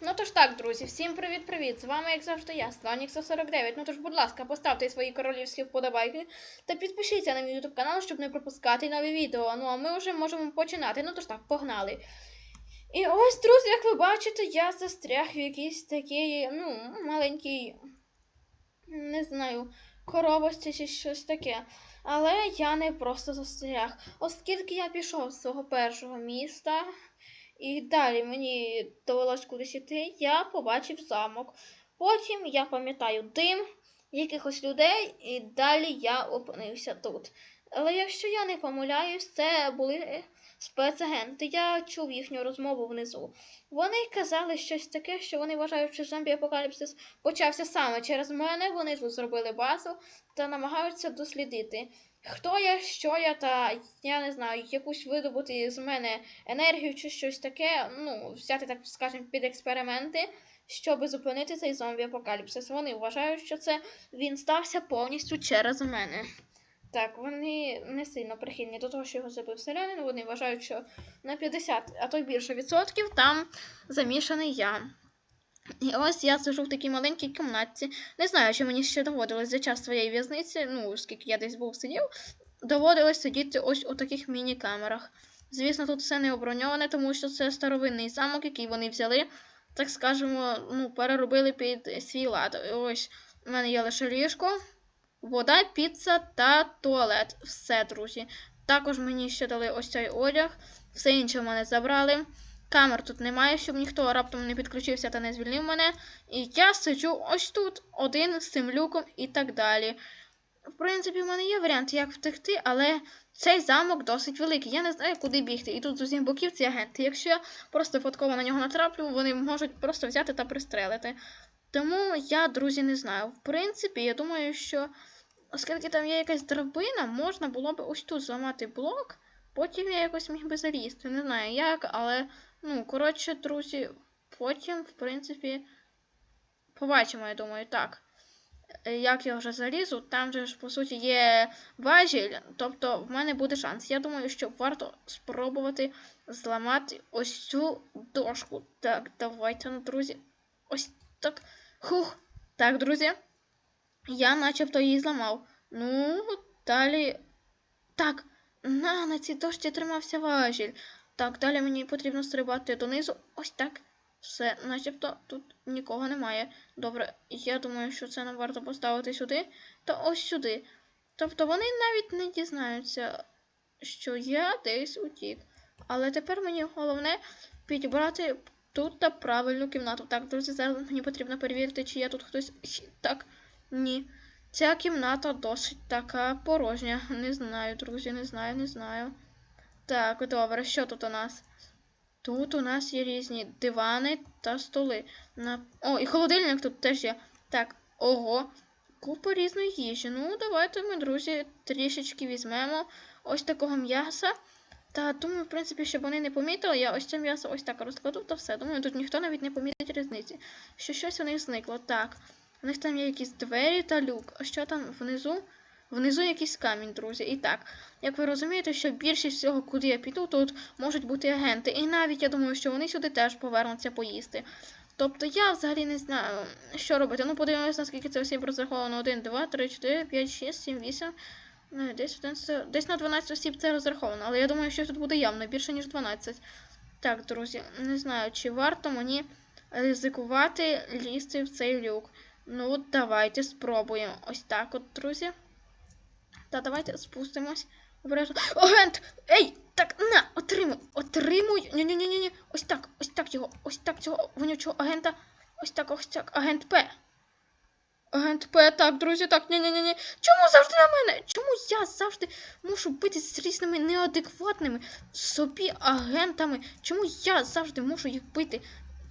Ну тож так, друзі, всім привіт-привіт! З вами, як завжди, я, Сланікса 49. Ну тож, будь ласка, поставте свої королівські вподобайки та підпишіться на мій YouTube канал, щоб не пропускати нові відео. Ну а ми вже можемо починати. Ну тож так, погнали. І ось, друзі, як ви бачите, я застряг в якійсь такій, ну, маленькій, не знаю, коробочці чи щось таке. Але я не просто застряг. Оскільки я пішов з свого першого міста, і далі мені довелось кудись іти, я побачив замок. Потім я пам'ятаю дим якихось людей, і далі я опинився тут. Але якщо я не помиляюсь, це були спецагенти. Я чув їхню розмову внизу. Вони казали щось таке, що вони вважають, що зомбі-апокаліпсис почався саме через мене. Вони тут зробили базу та намагаються дослідити. Хто я, що я, та я не знаю, якусь видобути з мене енергію чи щось таке, ну, взяти, так скажемо, під експерименти, щоб зупинити цей зомбі-апокаліпсис. Вони вважають, що це він стався повністю через мене. Так, вони не сильно прихильні до того, що його забив селянин. Вони вважають, що на 50, а то й більше відсотків там замішаний я. І ось я сижу в такій маленькій кімнатці. Не знаю, чи мені ще доводилось за час своєї в'язниці, ну, скільки я десь був сидів, доводилось сидіти ось у таких міні-камерах. Звісно, тут все не обороньоване, тому що це старовинний замок, який вони взяли, так скажемо, ну, переробили під свій лад. Ось у мене є лише ліжко, вода, піца та туалет. Все, друзі. Також мені ще дали ось цей одяг, все інше в мене забрали. Камер тут немає, щоб ніхто раптом не підключився та не звільнив мене. І я сиджу ось тут, один з цим люком і так далі. В принципі, в мене є варіант, як втекти, але цей замок досить великий. Я не знаю, куди бігти. І тут з усіх боків ці агенти. Якщо я просто випадково на нього натраплю, вони можуть просто взяти та пристрелити. Тому я, друзі, не знаю. В принципі, я думаю, що оскільки там є якась драбина, можна було б ось тут зламати блок, потім я якось міг би залізти. Не знаю як, але. Ну, коротше, друзі, потім, в принципі, побачимо, я думаю, так. Е, Як я вже залізу, там же ж, по суті, є важіль, тобто в мене буде шанс. Я думаю, що варто спробувати зламати ось цю дошку. Так, давайте, ну, друзі. Ось так. Хух. Так, друзі. Я начебто її зламав. Ну, далі. Так, на, на цій дошці тримався важіль. Так, далі мені потрібно стрибати донизу. Ось так. Все, начебто тут нікого немає. Добре, я думаю, що це нам варто поставити сюди та ось сюди. Тобто вони навіть не дізнаються, що я десь утік. Але тепер мені головне підібрати тут та правильну кімнату. Так, друзі, зараз мені потрібно перевірити, чи є тут хтось. Так, ні. Ця кімната досить така порожня. Не знаю, друзі, не знаю, не знаю. Так, добре, що тут у нас? Тут у нас є різні дивани та столи. На... О, і холодильник тут теж є. Так, ого, купа різної їжі. Ну, давайте ми, друзі, трішечки візьмемо ось такого м'яса. Та думаю, в принципі, щоб вони не помітили, я ось це м'ясо ось так розкладу, та все. Думаю, тут ніхто навіть не помітить різниці. Що щось у них зникло. Так, у них там є якісь двері та люк. А що там внизу? Внизу якийсь камінь, друзі. І так, як ви розумієте, що більшість всього, куди я піду, тут можуть бути агенти. І навіть я думаю, що вони сюди теж повернуться поїсти. Тобто я взагалі не знаю, що робити. Ну, подивимось, наскільки це осіб розраховано. 1, 2, 3, 4, 5, 6, 7, 8. Ну, десь, 11, десь на 12 осіб це розраховано. Але я думаю, що тут буде явно більше, ніж 12. Так, друзі, не знаю, чи варто мені ризикувати лізти в цей люк. Ну, давайте спробуємо. Ось так от, друзі. Та давайте спустимось. Обережно. Агент! Ей! Так, на! Отримуй! Отримуй! Ні-ні-ні-ні. Ось так, ось так його, ось так цього вонючого агента. Ось так, ось так. Агент П. Агент П, так, друзі, так, ні-ні-ні. Чому завжди на мене? Чому я завжди мушу битися з різними неадекватними собі агентами? Чому я завжди мушу їх бити?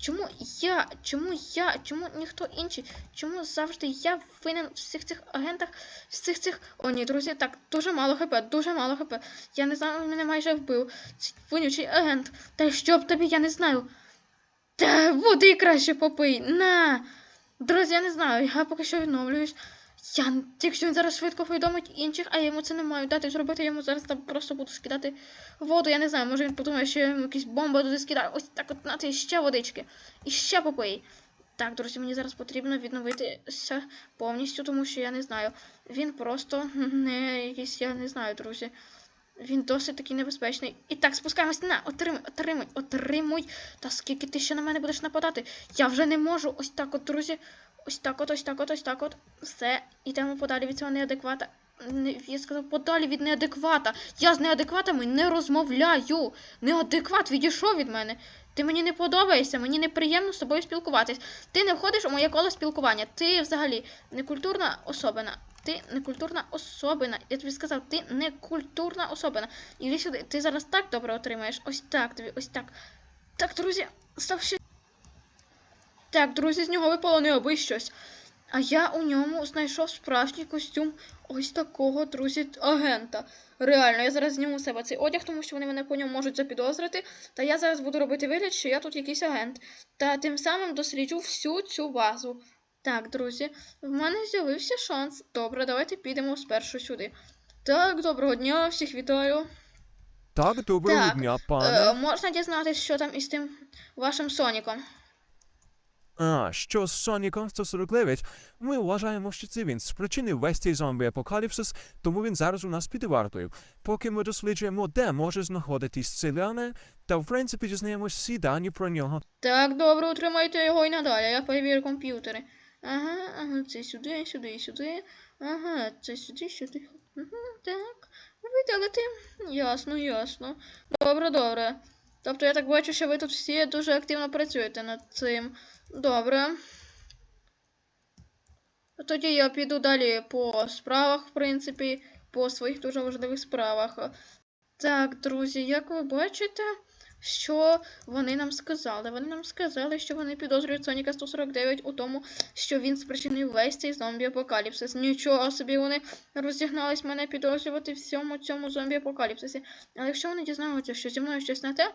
Чому я? Чому я? Чому ніхто інший? Чому завжди я винен в всіх цих агентах, всіх цих. О, ні, друзі, так, дуже мало хп, дуже мало хп. Я не знаю, мене майже вбив. Цей вонючий агент. Та що б тобі, я не знаю. Та води краще попий. На. Друзі, я не знаю, я поки що відновлююсь. Я, якщо він зараз швидко повідомить інших, а я йому це не маю дати зробити, я йому зараз там просто буду скидати воду. Я не знаю, може він подумає, що я йому якісь бомби туди скидаю. Ось так от нати ще водички. І ще попий. Так, друзі, мені зараз потрібно відновитися повністю, тому що я не знаю. Він просто не якийсь, я не знаю, друзі. Він досить такий небезпечний. І так, спускаємось на, отримуй, отримуй, отримуй. Та скільки ти ще на мене будеш нападати? Я вже не можу. Ось так от, друзі. Ось так от, ось так от, ось так от. Все, йдемо подалі від цього неадеквата. Я сказав, подалі від неадеквата. Я з неадекватами не розмовляю. Неадекват відійшов від мене. Ти мені не подобаєшся, мені неприємно з тобою спілкуватись. Ти не входиш у моє коло спілкування. Ти взагалі некультурна особина. Ти некультурна особина. Я тобі сказав, ти некультурна особина. Іди сюди, ти зараз так добре отримаєш. Ось так тобі, ось так. Так, друзі, став ще. Так, друзі, з нього випало не аби щось. А я у ньому знайшов справжній костюм ось такого, друзі, агента. Реально, я зараз зніму себе цей одяг, тому що вони мене по ньому можуть запідозрити. Та я зараз буду робити вигляд, що я тут якийсь агент. Та тим самим досліджу всю цю базу. Так, друзі, в мене з'явився шанс. Добре, давайте підемо спершу сюди. Так, доброго дня, всіх вітаю. Так, доброго Так, дня, Е, пане. можна дізнатися, що там із тим вашим Соніком? А, що з Соніком 149? Ми вважаємо, що це він спричинив весь цей зомбі-апокаліпсис, тому він зараз у нас під вартою. Поки ми досліджуємо, де може знаходитись селяни, та в принципі дізнаємось всі дані про нього. Так, добре, утримайте його і надалі, я перевірю комп'ютери. Ага, ага, це сюди, сюди, сюди. Ага, це сюди, сюди. Угу, так. Видалити. Ясно, ясно. Добре, добре. Тобто я так бачу, що ви тут всі дуже активно працюєте над цим. Добре. Тоді я піду далі по справах, в принципі, по своїх дуже важливих справах. Так, друзі, як ви бачите, що вони нам сказали? Вони нам сказали, що вони підозрюють Соніка 149 у тому, що він спричинив весь цей зомбі-апокаліпсис. Нічого собі вони розігнались мене підозрювати всьому цьому зомбі-апокаліпсисі. Але якщо вони дізнаються, що зі мною щось не те,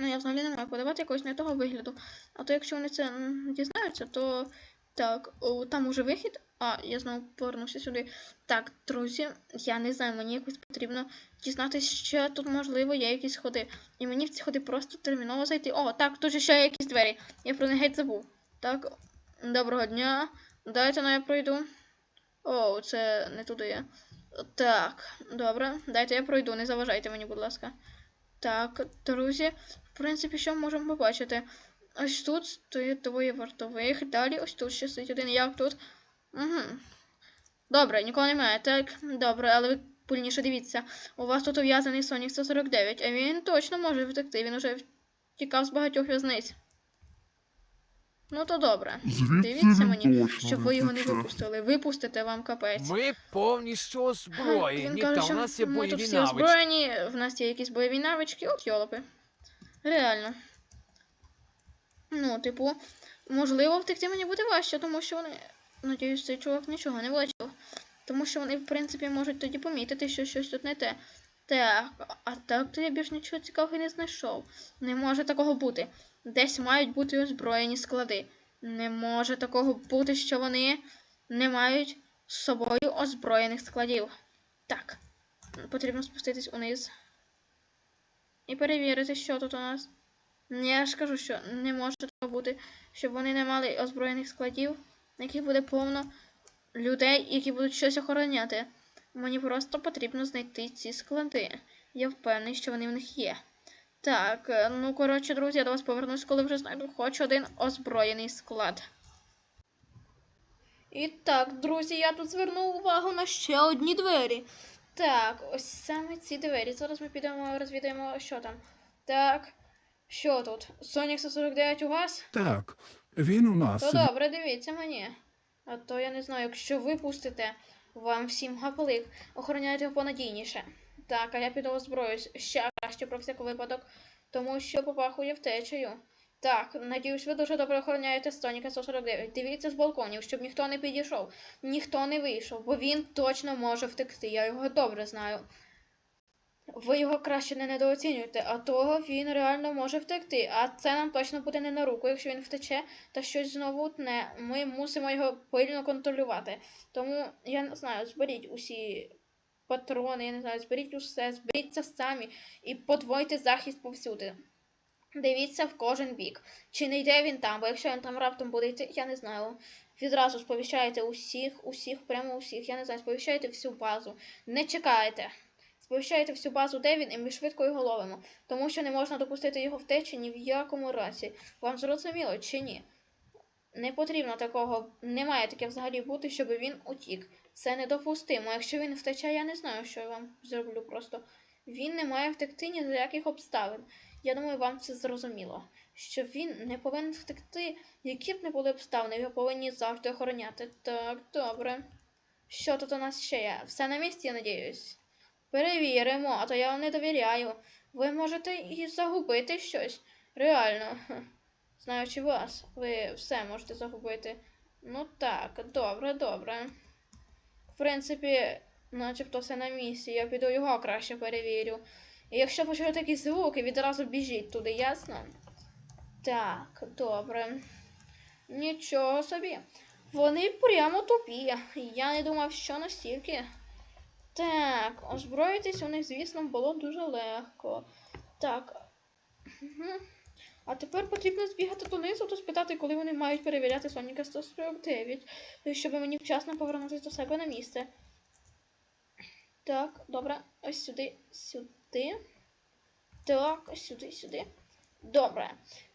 ну я взагалі не маю подавати якогось не того вигляду. А то якщо вони це дізнаються, то так, о, там уже вихід. А, я знову повернувся сюди. Так, друзі, я не знаю, мені якось потрібно дізнатися, що тут можливо є якісь ходи. І мені в ці ходи просто терміново зайти. О, так, тут же ще є якісь двері. Я про них геть забув. Так, доброго дня. Дайте ну я пройду. О, це не туди є. Так, добре, дайте я пройду, не заважайте мені, будь ласка. Так, друзі, в принципі, що ми можемо побачити? Ось тут стоїть двоє вартових. Далі ось тут ще стоїть один. Як тут? Угу. Добре, нікого немає. Так, добре, але ви пильніше дивіться. У вас тут ув'язаний Sonic 149, а він точно може втекти. Він уже втікав з багатьох в'язниць. Ну то добре. Дивіться мені, щоб ви його не випустили. Випустите вам капець. Ми повністю озброєні, Він у нас є ми тут всі озброєні, в нас є якісь бойові навички, от йолопи. Реально. Ну, типу, можливо, втекти мені буде важче, тому що вони. Надіюсь, цей чувак нічого не бачив. Тому що вони, в принципі, можуть тоді помітити, що щось тут не те. Так, а так то я більш нічого цікавого не знайшов. Не може такого бути. Десь мають бути озброєні склади. Не може такого бути, що вони не мають з собою озброєних складів. Так, потрібно спуститись униз. І перевірити, що тут у нас. Я ж кажу, що не може такого бути, щоб вони не мали озброєних складів, на яких буде повно людей, які будуть щось охороняти. Мені просто потрібно знайти ці склади. Я впевнений, що вони в них є. Так, е, ну коротше, друзі, я до вас повернусь, коли вже знайду хоч один озброєний склад. І так, друзі, я тут звернув увагу на ще одні двері. Так, ось саме ці двері. Зараз ми підемо розвідаємо, що там. Так, що тут? Sonic 149 у вас? Так, він у нас. То добре, дивіться мені. А то я не знаю, якщо ви пустите, вам всім гаплик, охороняйте його понадійніше. Так, а я піду озброюсь ще краще про всяк випадок, тому що попахує втечею. Так, надіюсь, ви дуже добре охороняєте Стоніка 149. Дивіться з балконів, щоб ніхто не підійшов, ніхто не вийшов, бо він точно може втекти. Я його добре знаю. Ви його краще не недооцінюєте, а того він реально може втекти. А це нам точно буде не на руку, якщо він втече та щось знову утне. Ми мусимо його пильно контролювати. Тому я не знаю, зберіть усі патрони, я не знаю, зберіть усе, зберіться самі і подвойте захист повсюди. Дивіться в кожен бік. Чи не йде він там, бо якщо він там раптом буде йти, я не знаю. Відразу сповіщаєте усіх, усіх, прямо усіх, я не знаю, сповіщаєте всю базу. Не чекайте. Сповіщаєте всю базу, де він, і ми швидко його ловимо. Тому що не можна допустити його втечі ні в якому разі. Вам зрозуміло чи ні? Не потрібно такого, не має таке взагалі бути, щоб він утік. Це недопустимо. Якщо він втече, я не знаю, що я вам зроблю просто. Він не має втекти ні за яких обставин. Я думаю, вам це зрозуміло. Що він не повинен втекти, які б не були обставини, його повинні завжди охороняти. Так, добре. Що тут у нас ще є? Все на місці, я надіюсь. Перевіримо, а то я вам не довіряю. Ви можете і загубити щось. Реально. Знаючи вас, ви все можете загубити. Ну так, добре, добре. В принципі, начебто все на місці. Я піду його краще перевірю. І якщо почуєте якісь звуки, відразу біжіть туди, ясно? Так, добре. Нічого собі. Вони прямо тупі. Я не думав, що настільки. Так, озброїтись у них, звісно, було дуже легко. Так. А тепер потрібно збігати донизу та спитати, коли вони мають перевіряти Соніка 149, щоб мені вчасно повернутися до себе на місце. Так, добре. Ось сюди, сюди. Так, сюди, сюди. Добре.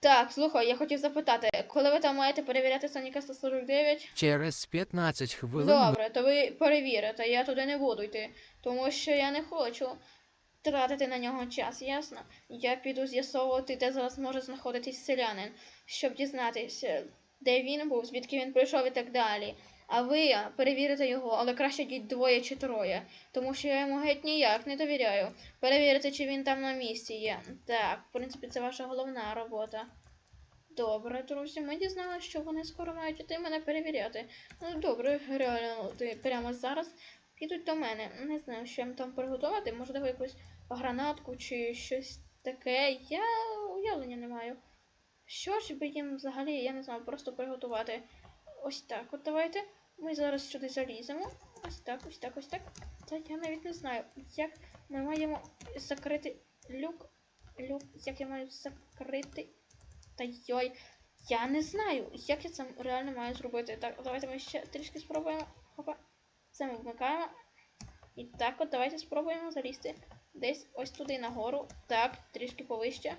Так, слухай, я хотів запитати, коли ви там маєте перевіряти Соніка 149? Через 15 хвилин Добре, то ви перевірите, я туди не буду йти, тому що я не хочу тратити на нього час, ясно? Я піду з'ясовувати, де зараз може знаходитись селянин, щоб дізнатися, де він був, звідки він прийшов і так далі. А ви перевірите його, але краще йдіть двоє чи троє, тому що я йому геть ніяк не довіряю. Перевірити, чи він там на місці є. Так, в принципі, це ваша головна робота. Добре, друзі, ми дізналися, що вони скоро мають іти мене перевіряти. Ну, добре, реально, ти прямо зараз підуть до мене. Не знаю, що їм там приготувати, можливо, якусь гранатку чи щось таке. Я уявлення не маю. Що ж би їм взагалі, я не знаю, просто приготувати. Ось так, от давайте. Ми зараз сюди заліземо. Ось так, ось так, ось так. Та я навіть не знаю, як ми маємо закрити люк. Люк, як я маю закрити. Та йой. Я не знаю, як я це реально маю зробити. Так, давайте ми ще трішки спробуємо. Хопа. Це ми вмикаємо. І так от давайте спробуємо залізти десь ось туди нагору. Так, трішки повище.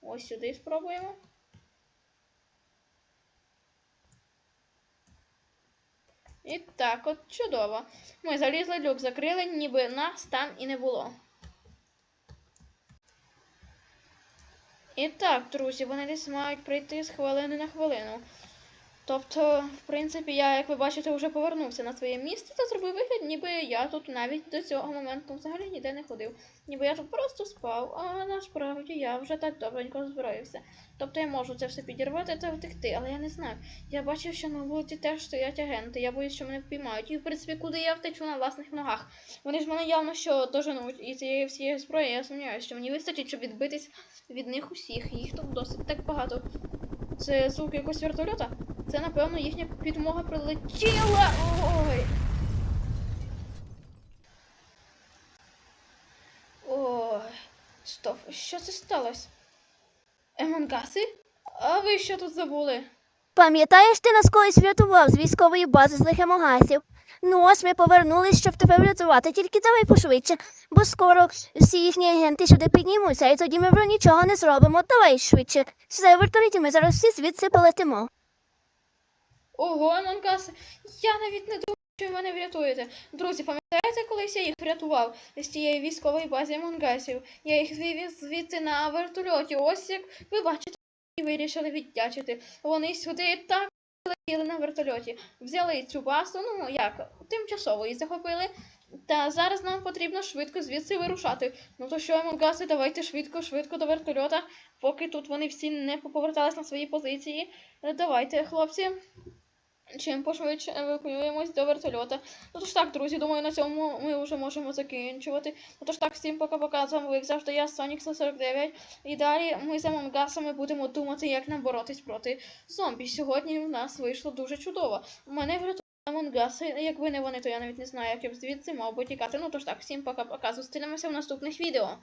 Ось сюди спробуємо. І так, от чудово. Ми залізли, люк закрили, ніби нас там і не було. І так, друзі, вони десь мають прийти з хвилини на хвилину. Тобто, в принципі, я, як ви бачите, вже повернувся на своє місце та зробив вигляд, ніби я тут навіть до цього моменту взагалі ніде не ходив. Ніби я тут просто спав, а насправді я вже так добренько озброївся. Тобто я можу це все підірвати та втекти, але я не знаю. Я бачив, що на вулиці теж стоять агенти. Я боюсь, що мене впіймають. І в принципі, куди я втечу на власних ногах. Вони ж мене явно що доженуть і цієї всієї зброї, я сумніваюся, що мені вистачить, щоб відбитись від них усіх. Їх тут досить так багато. Це звук якогось вертольота? Це, напевно, їхня підмога прилетіла. Ой. Ой. Стоп, що це сталося? Емонгаси? А ви що тут забули? Пам'ятаєш, ти нас колись врятував з військової бази з лихемогасів? Ну ось ми повернулись, щоб тебе врятувати, тільки давай пошвидше, бо скоро всі їхні агенти сюди піднімуться, і тоді ми вже нічого не зробимо. Давай швидше. Все, вертоліті, ми зараз всі звідси полетимо. Ого, Емонгаси, я навіть не думав, що ви мене врятуєте. Друзі, пам'ятаєте, колись я їх врятував з тієї військової бази Емонгасів? Я їх вивіз звідти на вертольоті. Ось як ви бачите, вирішили віддячити. Вони сюди так летіли на вертольоті. Взяли цю базу, ну як, тимчасово її захопили. Та зараз нам потрібно швидко звідси вирушати. Ну то що, Емонгаси, давайте швидко, швидко до вертольота, поки тут вони всі не повертались на свої позиції. Давайте, хлопці. Чим пошвидше евакуюємось до вертольота. Ну тож так, друзі, думаю, на цьому ми вже можемо закінчувати. Ну тож так, всім пока-пока. З вами, як завжди, я, Сонік 149. І далі ми з Амонгасами будемо думати, як нам боротись проти зомбі. Сьогодні в нас вийшло дуже чудово. Мене врятували Амонгаси. Якби не вони, то я навіть не знаю, як я б звідси мав би тікати. Ну тож так, всім пока-пока. Зустрінемося в наступних відео.